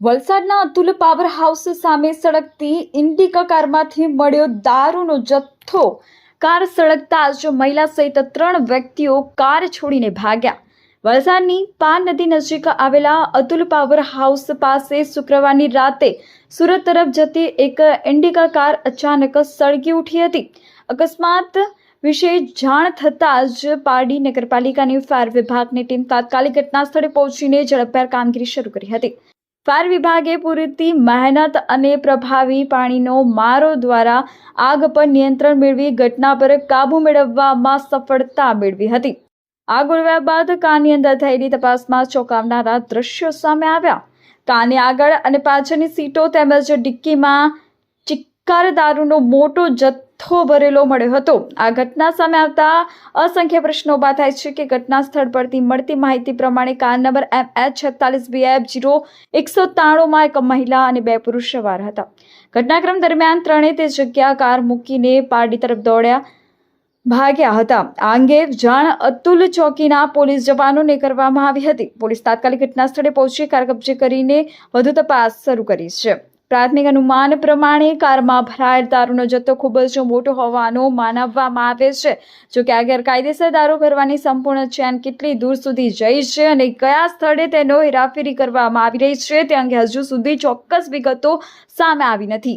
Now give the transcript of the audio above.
વલસાડના Atul power house સામે સળગતી ઇન્ડિકા કારમાંથી મળ્યો દારૂનો જથ્થો. કાર સળગતા જ મહિલા સહિત ત્રણ વ્યક્તિઓ કાર છોડીને ભાગ્યા. વલસાડની પાન નદી નજીક આવેલા અતુલ પાવર હાઉસ પાસે શુક્રવારની રાતે સુરત તરફ જતી એક ઇન્ડિકા કાર અચાનક સળગી ઉઠી હતી. અકસ્માત વિશે જાણ થતાં જ પારડી નગરપાલિકાની ફાયર વિભાગની ટીમ તાત્કાલિક ઘટના સ્થળે પહોંચીને ઝડપભેર કામગીરી શરૂ કરી હતી. ફાયર વિભાગે પૂરતી મહેનત અને પ્રભાવી પાણીનો મારો દ્વારા આગ પર નિયંત્રણ મેળવી ઘટના પર કાબૂ મેળવવામાં સફળતા મેળવી હતી. આગ ઉડવ્યા બાદ કારની અંદર થયેલી તપાસમાં ચોંકાવનારા દ્રશ્યો સામે આવ્યા. કારની આગળ અને પાછળની સીટો તેમજ ડિક્કીમાં ચિક્કાર દારૂનો મોટો જથ્થો ભરેલો મળ્યો હતો. આ ઘટના સામે આવતા અસંખ્ય પ્રશ્નો ઊભા થાય છે કે ઘટના સ્થળ પરથી મળતી માહિતી પ્રમાણે કાર નંબર એમ એચ છેતાલીસ બીએફ જીરો એકસો ત્રાણુંમાં એક મહિલા અને બે પુરુષ સવાર હતા. ઘટનાક્રમ દરમિયાન ત્રણેય તે જગ્યા કાર મૂકીને પારડી તરફ દોડ્યા ભાગ્યા હતા. આ અંગે જાણ અતુલ ચોકીના પોલીસ જવાનોને કરવામાં આવી હતી. પોલીસ તાત્કાલિક ઘટના સ્થળે પહોંચી કાર કબજે કરીને વધુ તપાસ શરૂ કરી છે. પ્રાથમિક અનુમાન પ્રમાણે કારમાં ભરાયેલ દારૂનો જથ્થો ખૂબ જ મોટો હોવાનો માનવવામાં આવે છે. જો કે આ ગેરકાયદેસર દારૂ ભરવાની સંપૂર્ણ ચેન કેટલી દૂર સુધી જઈ છે અને કયા સ્થળે તેનો હેરાફેરી કરવામાં આવી રહી છે તે અંગે હજુ સુધી ચોક્કસ વિગતો સામે આવી નથી.